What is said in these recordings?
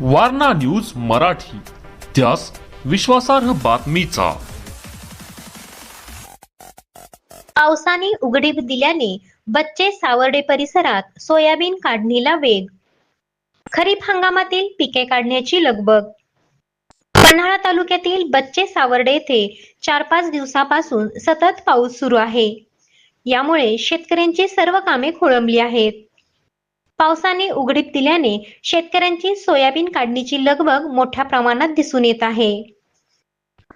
Warna news Marathi. त्यास विश्वासार्ह बातमीचा. पावसाने उघडीप दिल्याने बच्चे सावर्डे परिसरात सोयाबीन काढणीला वेग. खरीप हंगामातील पिके काढण्याची लगबग. पन्हाळा तालुक्यातील बच्चे सावर्डे येथे चार पाच दिवसापासून सतत पाऊस सुरू आहे. यामुळे शेतकऱ्यांची सर्व कामे खोळंबली आहेत. पावसाने उघडीप दिल्याने शेतकऱ्यांची सोयाबीन काढणीची लगबग मोठ्या प्रमाणात दिसून येत आहे.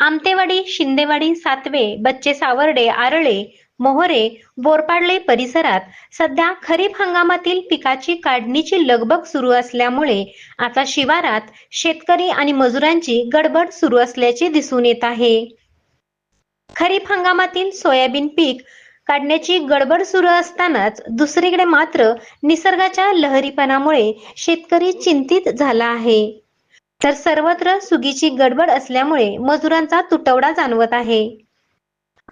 आमतेवाडी शिंदेवाडी सातवे बच्चे सावर्डे आरळे मोहरे बोरपाडले परिसरात सध्या खरीप हंगामातील पिकाची काढणीची लगबग सुरू असल्यामुळे आता शिवारात शेतकरी आणि मजुरांची गडबड सुरू असल्याचे दिसून येत आहे. खरीप हंगामातील सोयाबीन पीक काढण्याची गडबड सुरू असतानाच दुसरीकडे मात्र निसर्गाच्या लहरीपणामुळे शेतकरी चिंतित झाला आहे. तर सर्वत्र सुगीची गडबड असल्यामुळे मजुरांचा तुटवडा जाणवत आहे.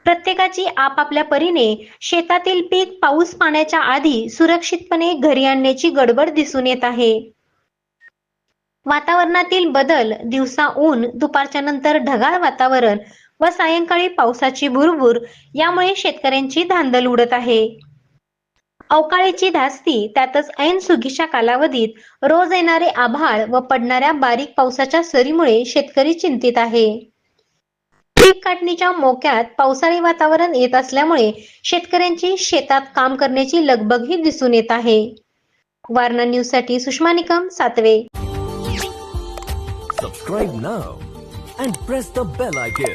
प्रत्येकाची आपापल्या परीने शेतातील पीक पाऊस पाण्याच्या आधी सुरक्षितपणे घरी आणण्याची गडबड दिसून येत आहे. वातावरणातील बदल दिवसा ऊन दुपारच्या नंतर ढगाळ वातावरण व सायंकाळी पावसाची भुरभुर यामुळे शेतकऱ्यांची धांदल उडत आहे. अवकाळीची धास्ती त्यातच ऐन सुगीच्या कालावधीत रोज येणारे आभाळ व पडणाऱ्या बारीक पावसाच्या सरीमुळे शेतकरी चिंतित आहे. पीक काढणीच्या मोक्यात पावसाळी वातावरण येत असल्यामुळे शेतकऱ्यांची शेतात काम करण्याची लगबगही दिसून येत आहे. वारणा न्यूजसाठी Sushma Nikam Satve. Subscribe now and press the bell icon